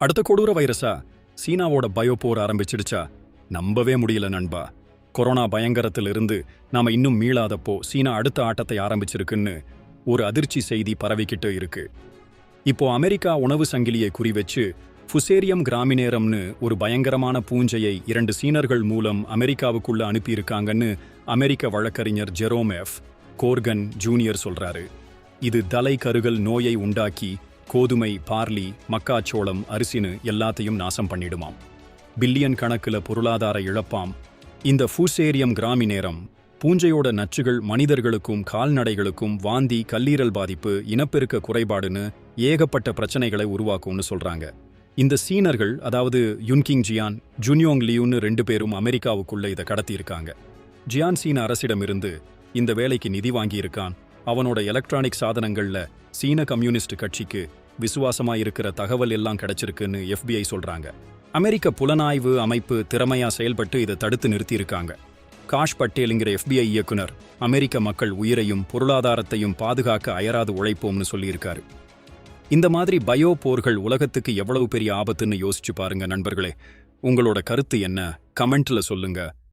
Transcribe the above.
அடுத்த கொடூர வைரஸா? சீனாவோட பயோபோர் ஆரம்பிச்சிடுச்சா? நம்பவே முடியல நண்பா. கொரோனா பயங்கரத்திலிருந்து நாம இன்னும் மீளாதப்போ சீனா அடுத்த ஆட்டத்தை ஆரம்பிச்சிருக்குன்னு ஒரு அதிர்ச்சி செய்தி பரவிக்கிட்டு இருக்கு. இப்போ அமெரிக்கா உணவு சங்கிலியை குறிவச்சு ஃபுசேரியம் கிராமினேரம்னு ஒரு பயங்கரமான பூஞ்சையை இரண்டு சீனர்கள் மூலம் அமெரிக்காவுக்குள்ள அனுப்பியிருக்காங்கன்னு அமெரிக்க வழக்கறிஞர் ஜெரோம் எஃப் கோர்கன் ஜூனியர் சொல்றாரு. இது தலை கருகல் நோயை உண்டாக்கி கோதுமை பார்லி மக்காச்சோளம் அரிசின்னு எல்லாத்தையும் நாசம் பண்ணிடுமாம். பில்லியன் கணக்குல பொருளாதார இழப்பாம். இந்த ஃபூசேரியம் கிராமி நேரம் பூஞ்சையோட நச்சுகள் மனிதர்களுக்கும் கால்நடைகளுக்கும் வாந்தி கல்லீரல் பாதிப்பு இனப்பெருக்க குறைபாடுன்னு ஏகப்பட்ட பிரச்சனைகளை உருவாக்கும்னு சொல்றாங்க. இந்த சீனர்கள் அதாவது யுன்கிங் ஜியான் ஜுனியோங் லியூன்னு ரெண்டு பேரும் அமெரிக்காவுக்குள்ள இதை கடத்தியிருக்காங்க. ஜியான் சீன அரசிடமிருந்து இந்த வேலைக்கு நிதி வாங்கியிருக்கான். அவனோட எலக்ட்ரானிக் சாதனங்கள்ல சீன கம்யூனிஸ்ட் கட்சிக்கு விசுவாசமா இருக்கிற தகவல் எல்லாம் கிடைச்சிருக்குன்னு எஃபிஐ சொல்றாங்க. அமெரிக்க புலனாய்வு அமைப்பு திறமையா செயல்பட்டு இதை தடுத்து நிறுத்தியிருக்காங்க. காஷ் பட்டேலுங்கிற எஃபிஐ இயக்குனர் அமெரிக்க மக்கள் உயிரையும் பொருளாதாரத்தையும் பாதுகாக்க அயராது உழைப்போம்னு சொல்லியிருக்காரு. இந்த மாதிரி பயோ போர்கள் உலகத்துக்கு எவ்வளவு பெரிய ஆபத்துன்னு யோசிச்சு பாருங்க நண்பர்களே. உங்களோட கருத்து என்ன? கமெண்ட்ல சொல்லுங்க.